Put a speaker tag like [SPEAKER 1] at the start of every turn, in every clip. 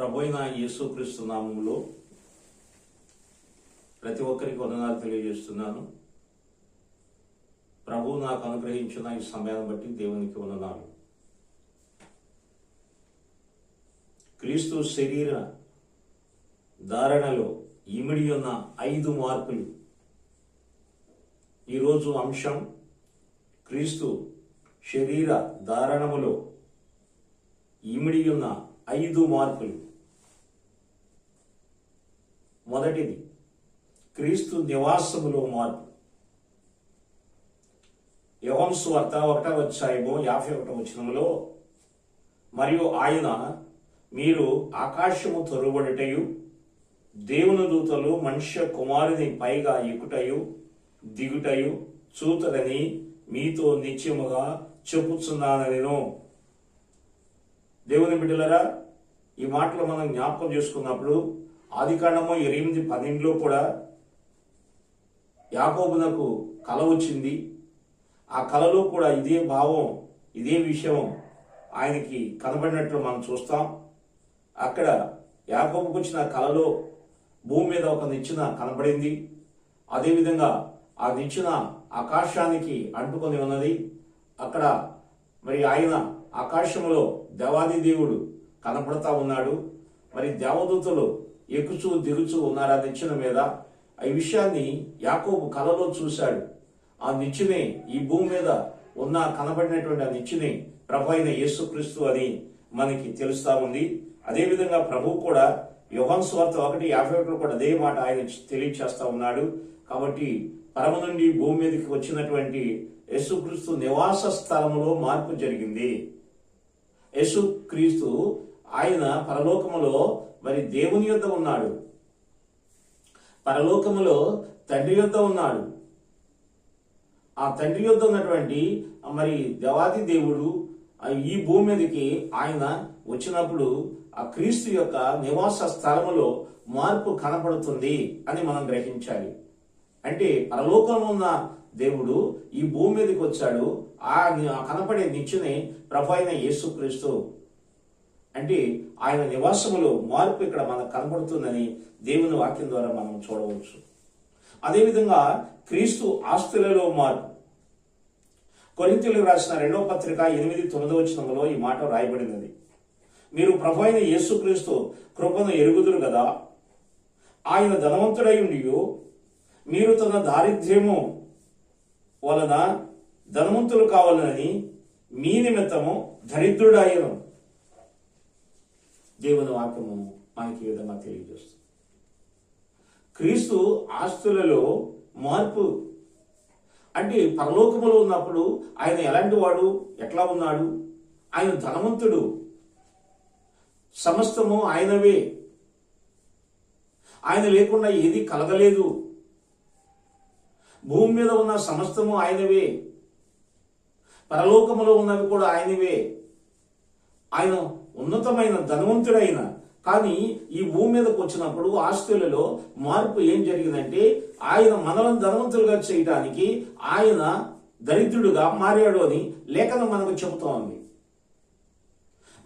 [SPEAKER 1] ప్రభు యేసుక్రీస్తు నామంలో ప్రతి ఒక్కరికి వందనాలు తెలియజేస్తున్నాను. ప్రభు నాకు అనుగ్రహించిన ఈ సమయాన్ని బట్టి దేవునికి వందనాలు. క్రీస్తు శరీర ధారణలో ఇమిడి ఉన్న ఐదు మార్పులు. ఈరోజు అంశం క్రీస్తు శరీర ధారణములో ఇమిడి ఉన్న ఐదు మార్పులు. మొదటిది క్రీస్తు నివాసములో మార్పు. యవంసు వార్త ఒకటవ అధ్యాయము యాభై ఒకటవ వచనములో మరియు ఆయన మీరు ఆకాశము తొరుబడుటయు దేవుని దూతలు మనుష్య కుమారుని పైగా ఎక్కుటయు దిగుటయు చూతరని మీతో నిత్యముగా చెప్పుచున్నానను. దేవుని బిడ్డలరా ఈ మాటలు మనం జ్ఞాపకం చేసుకున్నప్పుడు ఆదికాండము ఎనిమిది పన్నెండులో కూడా యాకోబునకు కల వచ్చింది. ఆ కళలో కూడా ఇదే భావం ఇదే విషయం ఆయనకి కనబడినట్లు మనం చూస్తాం. అక్కడ యాకోబుకు వచ్చిన కలలో భూమి మీద ఒక నిచ్చిన కనబడింది. అదేవిధంగా ఆ నిచ్చిన ఆకాశానికి అంటుకొని ఉన్నది. అక్కడ మరి ఆయన ఆకాశంలో దేవాది దేవుడు కనపడతా ఉన్నాడు. మరి దేవదూతలు ఎక్కుచూ దిగుచూ ఉన్నారు ఆ నిచ్చెన మీద? ఈ విషయాన్ని యాకోబు కలలో చూశాడు. ఆ నిచ్చునే ఈ భూమి మీద ఉన్న కనబడినటువంటి ఆ నిచ్చెనే ప్రభు అయిన యేసుక్రీస్తు అని మనకి తెలుస్తా ఉంది. అదేవిధంగా ప్రభు కూడా యోహన్ స్వార్థ ఒకటి యాభై ఒకటి కూడా అదే మాట ఆయన తెలియచేస్తా ఉన్నాడు. కాబట్టి పరమ నుండి భూమి మీదకి వచ్చినటువంటి యేసుక్రీస్తు నివాస స్థలంలో మార్పు జరిగింది. యేసుక్రీస్తు ఆయన పరలోకములో మరి దేవుని యొద్ద ఉన్నాడు. పరలోకములో తండ్రి యొద్ద ఉన్నాడు. ఆ తండ్రి యొద్ద ఉన్నటువంటి మరి దేవాది దేవుడు ఈ భూమి మీదకి ఆయన వచ్చినప్పుడు ఆ క్రీస్తు యొక్క నివాస స్థలములో మార్పు కనపడుతుంది అని మనం గ్రహించాలి. అంటే పరలోకంలో ఉన్న దేవుడు ఈ భూమి మీదకి వచ్చాడు. ఆ ఆ కనపడే నిచ్చుని ప్రభు అయిన యేసుక్రీస్తు అంటే ఆయన నివాసములో మార్పు ఇక్కడ మనకు కనబడుతుందని దేవుని వాక్యం ద్వారా మనం చూడవచ్చు. అదేవిధంగా క్రీస్తు ఆస్తులలో మార్పు. కొరింతలు రాసిన రెండవ పత్రిక ఎనిమిది తొమ్మిదో వచనంలో ఈ మాట రాయబడినది మీరు ప్రభు అయిన యేసుక్రీస్తు కృపను ఎరుగుదురు కదా ఆయన ధనవంతుడై ఉండి మీరు తన దారిద్ర్యము వలన ధనవంతులు కావాలని మీ నిమిత్తము దరిద్రుడాయను దేవుని వాక్యము మనకి ఈ విధంగా తెలియజేస్తుంది. క్రీస్తు ఆస్తులలో మార్పు. అంటే పరలోకములో ఉన్నప్పుడు ఆయన ఎలాంటి వాడు? ఎట్లా ఉన్నాడు? ఆయన ధనవంతుడు. సమస్తము ఆయనవే. ఆయన లేకుండా ఏది కలగలేదు. భూమి మీద ఉన్న సమస్తము ఆయనవే. పరలోకములో ఉన్నవి కూడా ఆయనవే. ఆయన ఉన్నతమైన ధనవంతుడైన. కానీ ఈ భూమి మీదకి వచ్చినప్పుడు ఆస్తులలో మార్పు ఏం జరిగిందంటే ఆయన మనలను ధనవంతులుగా చేయడానికి ఆయన దరిద్రుడుగా మారాడు అని లేఖనం మనకు చెబుతోంది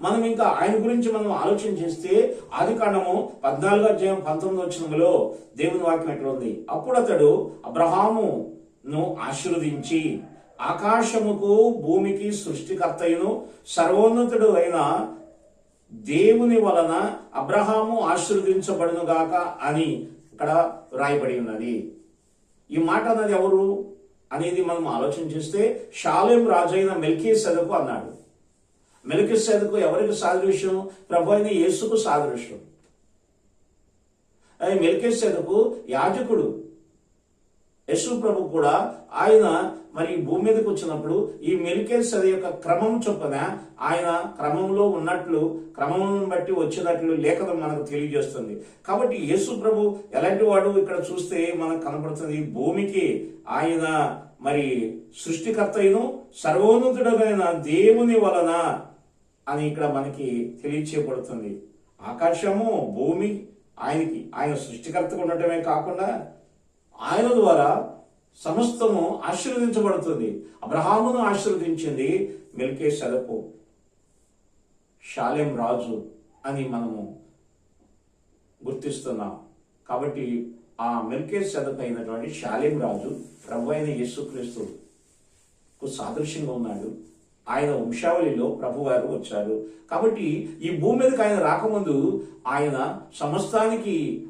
[SPEAKER 1] మనం ఇంకా ఆయన గురించి మనం ఆలోచన చేస్తే ఆది కాండము పద్నాలుగు అధ్యాయం పంతొమ్మిది వచ్చినంలో దేవుని వాక్యం ఎట్లా ఉంది? అప్పుడు అతడు అబ్రహామును ఆశీర్వదించి ఆకాశముకు భూమికి సృష్టికర్తయును సర్వోన్నతుడు అయిన దేవుని వలన అబ్రహాము ఆశీర్వదించబడును గాక అని ఇక్కడ రాయబడి ఉన్నది. ఈ మాట అన్నది ఎవరు అనేది మనం ఆలోచన చేస్తే షాలేం రాజైన మెల్కీ సెదకు అన్నాడు. మెల్కీ సెదకు ఎవరికి సాదృశ్యం? ప్రభు అయిన యేసుకు సాదృశ్యం. మెల్కీ సెదకు యాజకుడు యశు ప్రభు కూడా ఆయన మరి భూమి మీదకి వచ్చినప్పుడు ఈ మెలికేసద యొక్క క్రమం చొప్పున ఆయన క్రమంలో ఉన్నట్లు క్రమం బట్టి వచ్చినట్లు లేఖనం మనకు తెలియజేస్తుంది. కాబట్టి యేసు ప్రభు ఎలాంటి వాడు ఇక్కడ చూస్తే మనకు కనపడుతుంది? భూమికి ఆయన మరి సృష్టికర్తయును సర్వోన్నతుడమైన దేవుని వలన అని ఇక్కడ మనకి తెలియచేయబడుతుంది. ఆకాశము భూమి ఆయనకి ఆయన సృష్టికర్తగా ఉండటమే కాకుండా ఆయన ద్వారా సమస్తము ఆశీర్వదించబడుతుంది. అబ్రహామును ఆశీర్వదించింది మెల్కే సెలపు షాలెం రాజు అని మనము గుర్తిస్తున్నాం. కాబట్టి ఆ మెల్కే అయినటువంటి శాలేం రాజు ప్రభు అయిన యేసుక్రీస్తుకు సాదృశ్యంగా ఉన్నాడు. ఆయన వంశావళిలో ప్రభువారు వచ్చారు. కాబట్టి ఈ భూమి మీదకి ఆయన రాకముందు ఆయన సమస్తానికి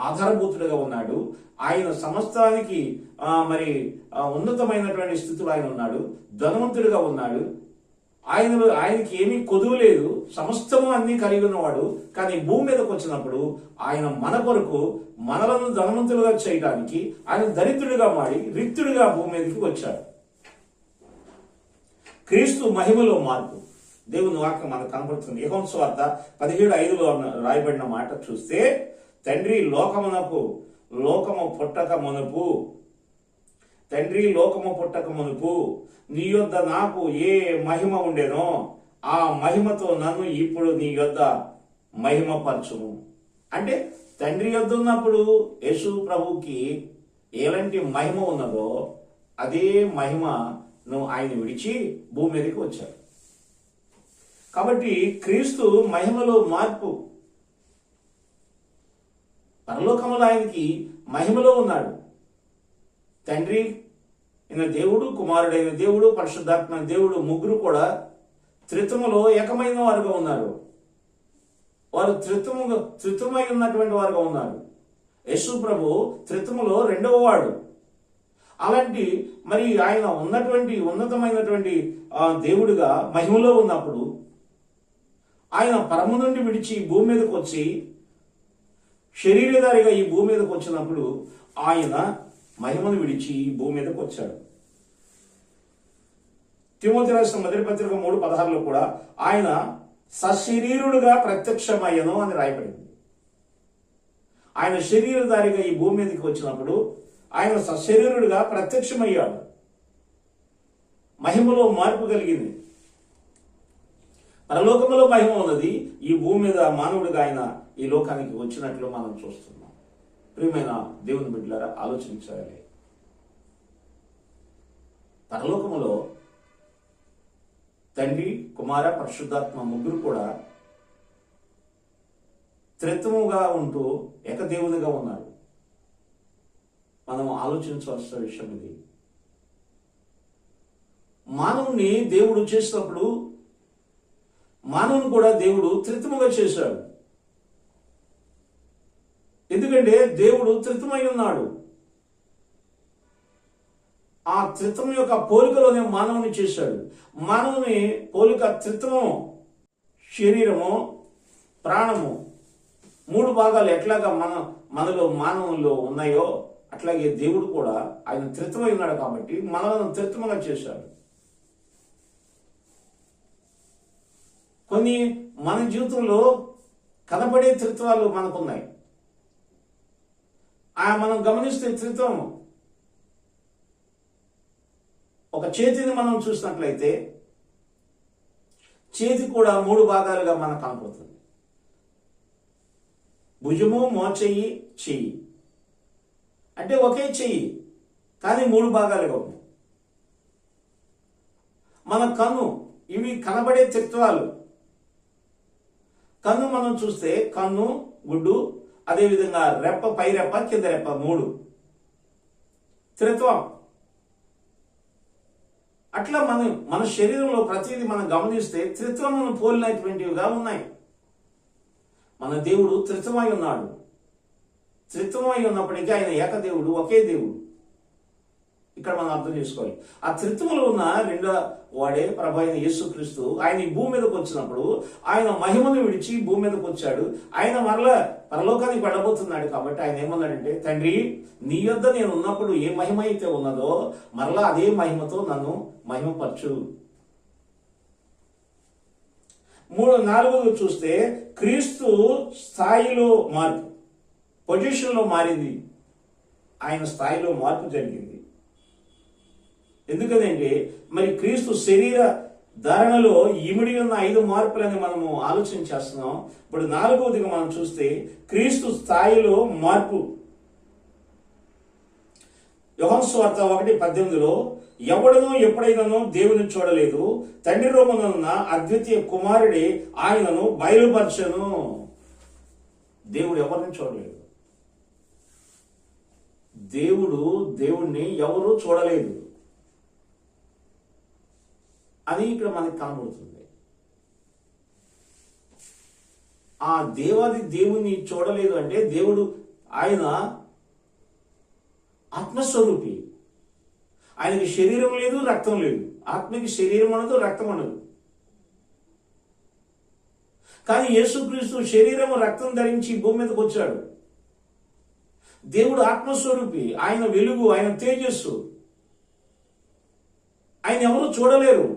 [SPEAKER 1] ఆధారభూతుడుగా ఉన్నాడు. ఆయన సమస్తానికి మరి ఉన్నతమైనటువంటి స్థితిలో ఆయన ఉన్నాడు. ధనవంతుడిగా ఉన్నాడు. ఆయన ఆయనకి ఏమీ కొదువు లేదు. సమస్తము అన్ని కలిగి ఉన్నవాడు. కానీ భూమి మీదకి వచ్చినప్పుడు ఆయన మన కొరకు మనలను ధనవంతులుగా చేయడానికి ఆయన దరిద్రుడిగా మారి రిక్తుడిగా భూమి మీదకి వచ్చాడు. క్రీస్తు మహిమలో మార్పు. దేవుని వాక్యం మనకు కనబడుతుంది యెహోవా పదిహేడు ఐదులో రాయబడిన మాట చూస్తే తండ్రి లోకమునకు లోకము పుట్టక మునుపు తండ్రి లోకము పుట్టక మునుపు నీ యొద్ద నాకు ఏ మహిమ ఉండేనో ఆ మహిమతో నన్ను ఇప్పుడు నీ యొద్ద మహిమపరచుము. అంటే తండ్రి యొద్ద ఉన్నప్పుడు యేసు ప్రభుకి ఎలాంటి మహిమ ఉన్నదో అదే మహిమ నువ్వు ఆయన విడిచి భూమి మీదకి వచ్చాడు కాబట్టి క్రీస్తు మహిమలో మార్పు పరలోకములో ఆయనకి మహిమలో ఉన్నాడు. తండ్రి అయిన దేవుడు కుమారుడైన దేవుడు పరిశుద్ధాత్మ దేవుడు ముగ్గురు కూడా త్రిత్వములో ఏకమైన వారుగా ఉన్నారు. వారు త్రిత్వము త్రిత్వమై ఉన్నటువంటి వారుగా ఉన్నారు. యశు ప్రభు త్రిత్వములో రెండవ వాడు. అలాంటి మరి ఆయన ఉన్నటువంటి ఉన్నతమైనటువంటి దేవుడిగా మహిమలో ఉన్నప్పుడు ఆయన పరము నుండి విడిచి భూమి మీదకి వచ్చి శరీరధారిగా ఈ భూమి మీదకి వచ్చినప్పుడు ఆయన మహిమను విడిచి ఈ భూమి మీదకి వచ్చాడు. తిమోతి రాసిన మొదటి పత్రిక మూడు పదహారులో కూడా ఆయన సశరీరుడుగా ప్రత్యక్షమయ్యను అని రాయబడింది. ఆయన శరీరధారిగా ఈ భూమి మీదకి వచ్చినప్పుడు ఆయన సశరీరుడుగా ప్రత్యక్షమయ్యాడు. మహిమలో మార్పు కలిగింది. పరలోకములో మహిమ ఉన్నది. ఈ భూమి మీద మానవుడిగా ఆయన ఈ లోకానికి వచ్చినట్లు మనం చూస్తున్నాం. ప్రియమైన దేవుని బిడ్డలారా ఆలోచించాలి పరలోకములో తండ్రి కుమార పరిశుద్ధాత్మ ముగ్గురు కూడా త్రిత్వముగా ఉంటూ ఏకదేవునిగా ఉన్నారు. మనం ఆలోచించవలసిన విషయం ఇది. మానవుని దేవుడు చేసినప్పుడు మానవుని కూడా దేవుడు త్రితముగా చేశాడు. ఎందుకంటే దేవుడు త్రితమై ఉన్నాడు. ఆ త్రితం యొక్క పోలికలోనే మానవుని చేశాడు. మానవుని పోలిక త్రిత్వము శరీరము ప్రాణము మూడు భాగాలు ఎట్లాగా మన మనలో మానవుల్లో ఉన్నాయో అట్లాగే దేవుడు కూడా ఆయన త్రితమై ఉన్నాడు కాబట్టి మనలను త్రిత్వముగా చేశాడు. కొన్ని మన జీవితంలో కనబడే త్రిత్వాలు మనకున్నాయి. ఆ మనం గమనిస్తే త్రిత్వం ఒక చేతిని మనం చూసినట్లయితే చేతి కూడా మూడు భాగాలుగా మనకు కనపడుతుంది. భుజము మోచెయ్యి చెయ్యి. అంటే ఒకే చెయ్యి కానీ మూడు భాగాలుగా ఉన్నాయి మన కన్ను ఇవి కనబడే తత్వాలు కన్ను మనం చూస్తే కన్ను గుడ్డు అదేవిధంగా రెప్ప పై రెప్ప కింద రెప్ప మూడు. త్రిత్వం. అట్లా మన మన శరీరంలో ప్రతిదీ మనం గమనిస్తే త్రిత్వమును పోలినటువంటివిగా ఉన్నాయి. మన దేవుడు త్రిత్వమై ఉన్నాడు. త్రిత్వమై ఉన్నప్పటికీ ఆయన ఏకదేవుడు ఒకే దేవుడు. ఇక్కడ మనం అర్థం చేసుకోవాలి. ఆ త్రిత్వములో ఉన్న రెండో వాడే ప్రభు అయిన యేసుక్రీస్తు ఆయన ఈ భూమి మీదకి వచ్చినప్పుడు ఆయన మహిమను విడిచి భూమి మీదకి వచ్చాడు. ఆయన మరలా పరలోకానికి వెళ్ళబోతున్నాడు కాబట్టి ఆయన ఏమన్నాడంటే తండ్రి నీ యొద్ద నేను ఉన్నప్పుడు ఏ మహిమ అయితే ఉన్నదో మరలా అదే మహిమతో నన్ను మహిమపరచు. మూడు నాలుగు చూస్తే క్రీస్తు స్థాయిలో మార్పు పొజిషన్లో మారింది. ఆయన స్థాయిలో మార్పు జరిగింది. ఎందుకనంటే మరి క్రీస్తు శరీర ధారణలో ఇమిడి ఉన్న ఐదు మార్పులని మనము ఆలోచన చేస్తున్నాం. ఇప్పుడు నాలుగవదిగా మనం చూస్తే క్రీస్తు స్థాయిలో మార్పు. యోహన్ స్వార్త ఒకటి పద్దెనిమిదిలో ఎవడనో ఎప్పుడైనానో దేవుని చూడలేదు. తండ్రి రూపమునున్న అద్వితీయ కుమారుడే ఆయనను బయలుపరచను. దేవుడు ఎవరిని చూడలేదు? దేవుడు దేవుణ్ణి ఎవరు చూడలేదు. అది ఇక్కడ మనకి కనబడుతుంది. ఆ దేవాది దేవుని చూడలేదు అంటే దేవుడు ఆయన ఆత్మస్వరూపి. ఆయనకి శరీరం లేదు రక్తం లేదు. ఆత్మకి శరీరం అనదు రక్తం అనదు కానీ యేసుక్రీస్తు శరీరం రక్తం ధరించి భూమి మీదకి వచ్చాడు. దేవుడు ఆత్మస్వరూపి ఆయన వెలుగు ఆయన తేజస్సు. ఆయన ఎవరు చూడలేరు.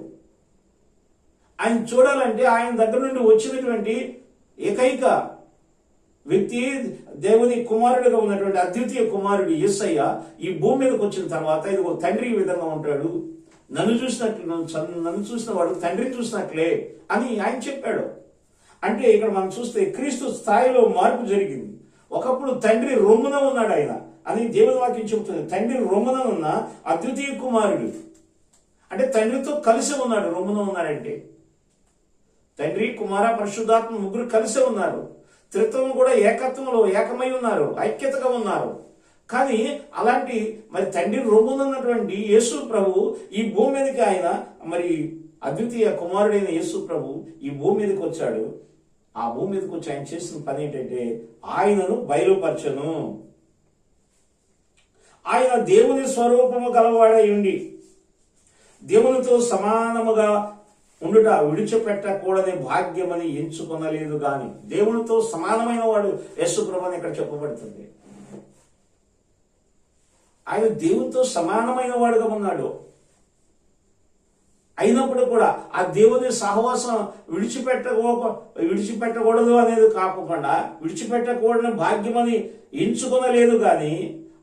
[SPEAKER 1] ఆయన చూడాలంటే ఆయన దగ్గర నుండి వచ్చినటువంటి ఏకైక వ్యక్తి దేవుని కుమారుడిగా ఉన్నటువంటి అద్వితీయ కుమారుడు యేసయ్య ఈ భూమి మీదకి వచ్చిన తర్వాత ఇది ఒక తండ్రి విధంగా ఉంటాడు. నన్ను చూసినట్లు నన్ను నన్ను చూసిన వాడు తండ్రిని చూసినట్లే అని ఆయన చెప్పాడు. అంటే ఇక్కడ మనం చూస్తే క్రీస్తు స్థాయిలో మార్పు జరిగింది. ఒకప్పుడు తండ్రి రొమ్మున ఉన్నాడు ఆయన అని దేవుని వాక్యం చెబుతుంది. తండ్రి రొమ్మున ఉన్న అద్వితీయ కుమారుడు. అంటే తండ్రితో కలిసి ఉన్నాడు రొమ్మున ఉన్నాడంటే. తండ్రి కుమార పరిశుద్ధాత్మ ముగ్గురు కలిసే ఉన్నారు. త్రిత్వం కూడా ఏకత్వంలో ఏకమై ఉన్నారు ఐక్యతగా ఉన్నారు. కానీ అలాంటి మరి తండ్రి రొమ్మునున్నటువంటి యేసు ప్రభు ఈ భూమి మీదకి ఆయన మరి అద్వితీయ కుమారుడైన యేసు ప్రభు ఈ భూమి మీదకి వచ్చాడు. ఆ భూమి మీదకి వచ్చి ఆయన చేసిన పని ఏంటంటే ఆయనను బయలుపరచను. ఆయన దేవుని స్వరూపము కలవాడై ఉండి దేవునితో సమానముగా ఉండుట విడిచిపెట్టకూడని భాగ్యమని ఎంచుకొనలేదు గాని దేవునితో సమానమైన వాడు యశుప్రభని ఇక్కడ చెప్పబడుతుంది. ఆయన దేవునితో సమానమైన వాడుగా ఉన్నాడు. అయినప్పుడు కూడా ఆ దేవుని సహవాసం విడిచిపెట్టకో విడిచిపెట్టకూడదు అనేది కాకుండా విడిచిపెట్టకూడని భాగ్యమని ఎంచుకొనలేదు కానీ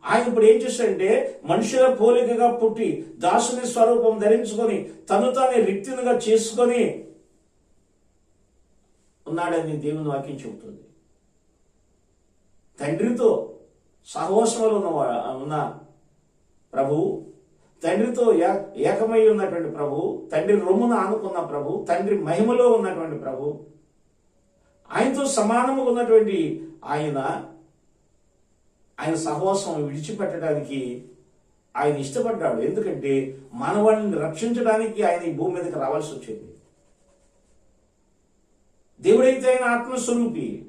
[SPEAKER 1] ఆయన ఇప్పుడు ఏం చేశాడంటే మనుషుల పోలికగా పుట్టి దాసుని స్వరూపం ధరించుకొని తను తానే రిక్తినిగా చేసుకొని ఉన్నాడని దేవుని వాక్యం చెబుతుంది. తండ్రితో సహవాసంలో ఉన్న ఉన్న ప్రభు తండ్రితో ఏ- ఏకమై ఉన్నటువంటి ప్రభు తండ్రి రొమ్మున ఆనుకున్న ప్రభు తండ్రి మహిమలో ఉన్నటువంటి ప్రభు ఆయనతో సమానముగా ఉన్నటువంటి ఆయన ఆయన సహవాసం విడిచిపెట్టడానికి ఆయన ఇష్టపడ్డాడు. ఎందుకంటే మానవాళిని రక్షించడానికి ఆయన ఈ భూమి మీదకి రావాల్సి వచ్చింది. దేవుడైతే ఆయన ఆత్మస్వరూపి.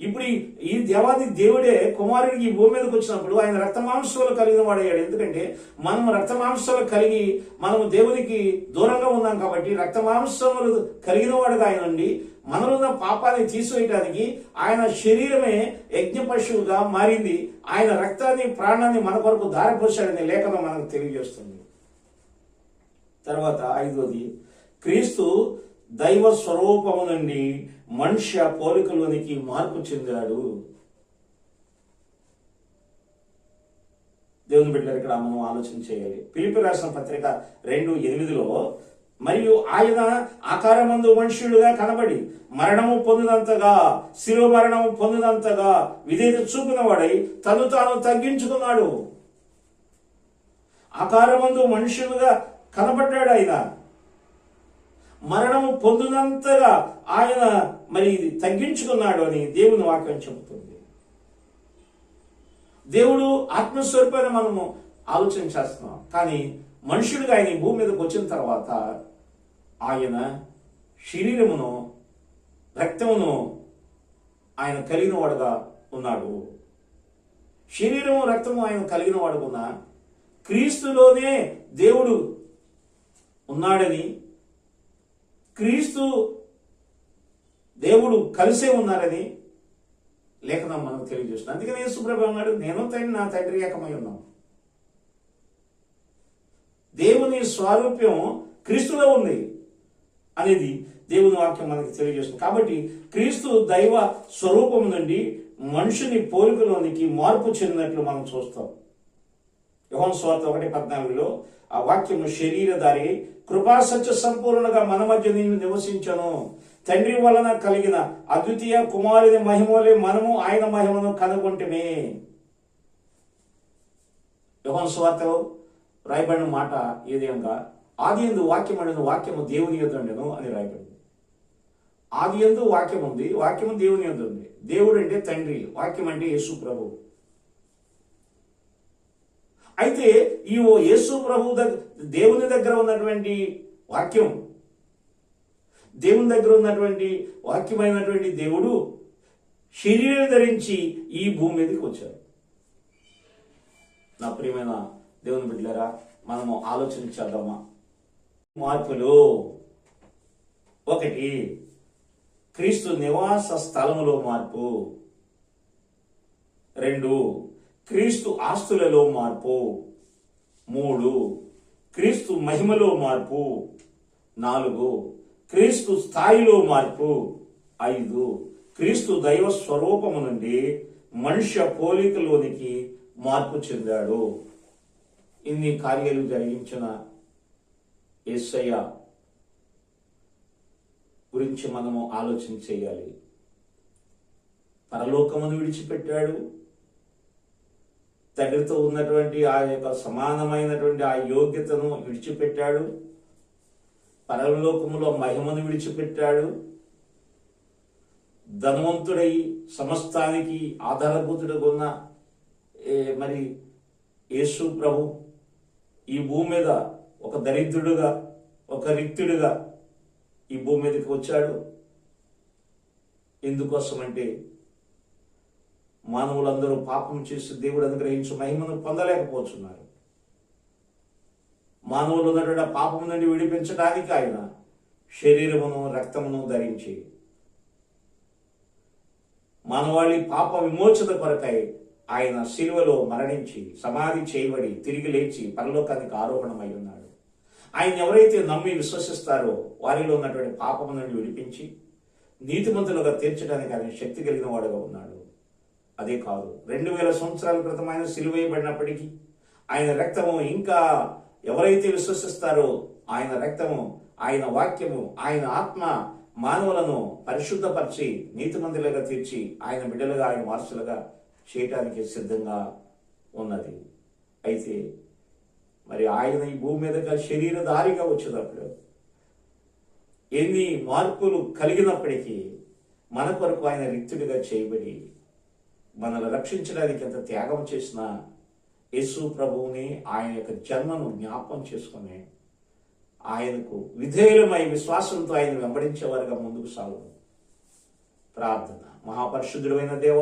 [SPEAKER 1] ఇప్పుడు ఈ- ఈ దేవాది దేవుడే కుమారుడికి ఈ భూమి మీదకి వచ్చినప్పుడు ఆయన రక్తమాంసాలు కలిగిన వాడయ్యాడు ఎందుకంటే మనం రక్తమాంసాలు కలిగి మనము దేవునికి దూరంగా ఉన్నాం కాబట్టి రక్తమాంసములు కలిగిన వాడుగా ఆయన ఉండి మనలో ఉన్న పాపాన్ని తీసివేయటానికి ఆయన శరీరమే యజ్ఞ పశువుగా మారింది. ఆయన రక్తాన్ని ప్రాణాన్ని మన కొరకు దారిపోసాడని లేఖనం మనకు తెలియజేస్తుంది. తర్వాత ఐదోది క్రీస్తు దైవ స్వరూపము నుండి మనుష్య పోలికలోనికి మార్పు చెందాడు. దేవుని బిడ్డలు ఇక్కడ మనం ఆలోచన చేయాలి. పిలిపి రాసిన పత్రిక రెండు ఎనిమిదిలో మరియు ఆయన ఆకారమందు మనుషులుగా కనబడి మరణము పొందినంతగా శిలువ మరణము పొందినంతగా విధేయత చూపిన వాడై తను తాను తగ్గించుకున్నాడు. ఆకారమందు మనుషులుగా కనబడ్డాడు ఆయన. మరణము పొందినంతగా ఆయన మరి ఇది తగ్గించుకున్నాడు అని దేవుని వాక్యం చెబుతుంది. దేవుడు ఆత్మస్వరూపాన్ని మనము ఆలోచన చేస్తున్నాం. కానీ మనుషుడిగా ఆయన ఈ భూమి మీదకి వచ్చిన తర్వాత ఆయన శరీరమును రక్తమును ఆయన కలిగిన వాడుగా ఉన్నాడు. శరీరము రక్తము ఆయన కలిగిన వాడుకున్నా క్రీస్తులోనే దేవుడు ఉన్నాడని క్రీస్తు దేవుడు కలిసే ఉన్నారని లేఖనం మనకు తెలియజేస్తుంది. అందుకని యేసుప్రభు అన్నాడు నేను తండ్రి నా తండ్రి ఏకమై ఉన్నాం. దేవుని స్వారూప్యం క్రీస్తులో ఉంది. అనేది దేవుని వాక్యం మనకి తెలియజేస్తుంది. కాబట్టి క్రీస్తు దైవ స్వరూపం నుండి మనుషుని పోలికలోనికి మార్పు చెందినట్లు మనం చూస్తాం. యోహన్ స్వార్థ ఒకటి పద్నాలుగులో ఆ వాక్యము శరీరధారి కృపా సత్య సంపూర్ణగా మన మధ్య నేను నివసించను. తండ్రి వలన కలిగిన అద్వితీయ కుమారుని మహిమలే మనము ఆయన మహిమను కనుగొంటమే. యోహన్ స్వార్తలో రాయబడిన మాట ఏదేంగా ఆది ఎందు వాక్యమడిన వాక్యము దేవుని యొద్దండెను అని రాయబడింది. ఆది ఎందు వాక్యం ఉంది వాక్యము దేవుని ఎందు ఉంది దేవుడు అంటే తండ్రి వాక్యం అంటే యేసు ప్రభు. అయితే ఈ ఓ యేసు ప్రభు దగ్గర దేవుని దగ్గర ఉన్నటువంటి వాక్యం దేవుని దగ్గర ఉన్నటువంటి వాక్యమైనటువంటి దేవుడు శరీరం ధరించి ఈ భూమి మీదకి వచ్చారు నా ప్రియమైన దేవుని బిడ్డలారా మనము ఆలోచన చేద్దామా? మార్పులు. ఒకటి క్రీస్తు నివాస స్థలములో మార్పు. రెండు క్రీస్తు ఆస్తులలో మార్పు. మూడు క్రీస్తు మహిమలో మార్పు. నాలుగు క్రీస్తు స్థాయిలో మార్పు. ఐదు క్రీస్తు దైవ స్వరూపము నుండి మనుష్య పోలికలోనికి మార్పు చెందాడు. ఇన్ని కార్యాలు జరిగించిన ఏసయ్య గురించి మనము ఆలోచన చేయాలి. పరలోకమును విడిచిపెట్టాడు. తండ్రితో ఉన్నటువంటి ఆ యొక్క సమానమైనటువంటి ఆ యోగ్యతను విడిచిపెట్టాడు. పరలోకములో మహిమను విడిచిపెట్టాడు. ధనవంతుడై సమస్తానికి ఆధారభూతుడుగా ఉన్న ఏ, మరి యేసు ప్రభు ఈ భూమి మీద ఒక దరిద్రుడుగా ఒక రిక్తుడుగా ఈ భూమి మీదకి వచ్చాడు. ఎందుకోసమంటే మానవులందరూ పాపం చేసి దేవుడు అనుగ్రహించు మహిమను పొందలేకపోతున్నారు. మానవులు ఉన్నటువంటి పాపం నుండి విడిపించడానికి ఆయన శరీరమును రక్తమును ధరించి మానవాళి పాప విమోచన కొరకై ఆయన శిలువలో మరణించి సమాధి చేయబడి తిరిగి లేచి పరలోకానికి ఆరోహణమై ఉన్నాడు. ఆయన ఎవరైతే నమ్మి విశ్వసిస్తారో వారిలో ఉన్నటువంటి పాపము నుండి విడిపించి నీతిమంతులుగా తీర్చడానికి ఆయన శక్తి కలిగిన వాడుగా ఉన్నాడు. అదే కాదు రెండు వేల సంవత్సరాల క్రితం ఆయన సిలువేయబడినప్పటికీ ఆయన రక్తము ఇంకా ఎవరైతే విశ్వసిస్తారో ఆయన రక్తము ఆయన వాక్యము ఆయన ఆత్మ మానవులను పరిశుద్ధపరిచి నీతిమంతులుగా తీర్చి ఆయన బిడ్డలుగా ఆయన వారసులుగా చేయటానికి సిద్ధంగా ఉన్నది. అయితే మరి ఆయన ఈ భూమి మీదగా శరీరధారిగా వచ్చేటప్పుడు ఎన్ని మార్పులు కలిగినప్పటికీ మన కొరకు ఆయన రిక్తుడిగా చేయబడి మనల్ని రక్షించడానికి ఎంత త్యాగం చేసినా యేసు ప్రభువుని ఆయన యొక్క జన్మను జ్ఞాపకం చేసుకుని ఆయనకు విధేయులమై విశ్వాసంతో ఆయన వెంబడించేవారుగా ముందుకు సాగు ప్రార్థన. మహాపరిశుద్ధుడమైన దేవ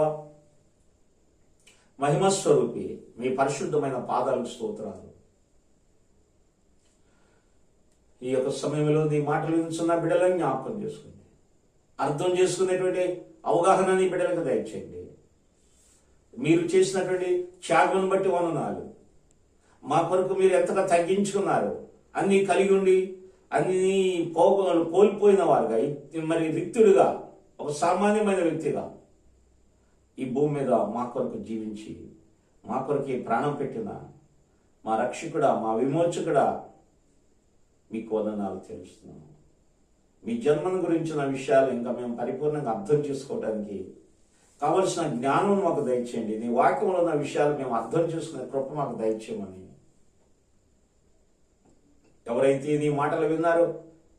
[SPEAKER 1] మహిమస్వరూపి మీ పరిశుద్ధమైన పాదాలకు స్తోత్రాలు. ఈ యొక్క సమయంలో నీ మాటలు వింటున్న బిడ్డలను జ్ఞాపకం చేసుకుంది. అర్థం చేసుకునేటువంటి అవగాహన నీ బిడ్డలకు దయచేయండి. మీరు చేసినటువంటి త్యాగం బట్టి వననాలు మా కొరకు మీరు ఎంతగా తగ్గించుకున్నారు అన్నీ కలిగి ఉండి అన్ని పోగ కోల్పోయిన వారుగా మరి రిక్తుడుగా ఒక సామాన్యమైన వ్యక్తిగా ఈ భూమి మీద మా కొరకు జీవించి మా కొరకు ప్రాణం పెట్టిన మా రక్షకుడా మా విమోచకుడా మీకు వదనాలు తెలుస్తున్నాము మీ జన్మను గురించిన విషయాలు ఇంకా మేము పరిపూర్ణంగా అర్థం చేసుకోవడానికి కావలసిన జ్ఞానం మాకు దయచేయండి. నీ వాక్యంలో ఉన్న విషయాలు మేము అర్థం చేసుకునే కృప మాకు దయచేయమని. ఎవరైతే నీ మాటలు విన్నారో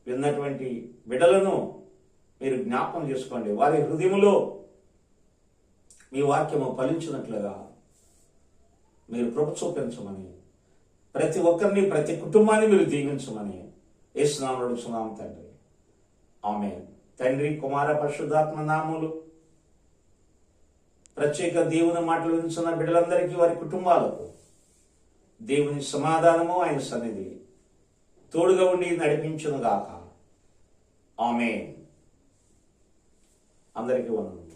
[SPEAKER 1] విన్నటువంటి బిడ్డలను మీరు జ్ఞాపకం చేసుకోండి. వారి హృదయములో మీ వాక్యము ఫలించినట్లుగా మీరు కృప చూపించమని ప్రతి ఒక్కరిని ప్రతి కుటుంబాన్ని మీరు దీవించమని ఏసునామం అడుగుతున్నాం తండ్రి. ఆమె తండ్రి కుమార పరిశుద్ధాత్మ నామములు. ప్రత్యేక దేవుని మాటలు వింటున్న బిడ్డలందరికీ వారి కుటుంబాలకు దేవుని సమాధానము ఆయన సన్నిధి తోడుగా ఉండి నడిపించును గాక ఆమె అందరికీ వందనం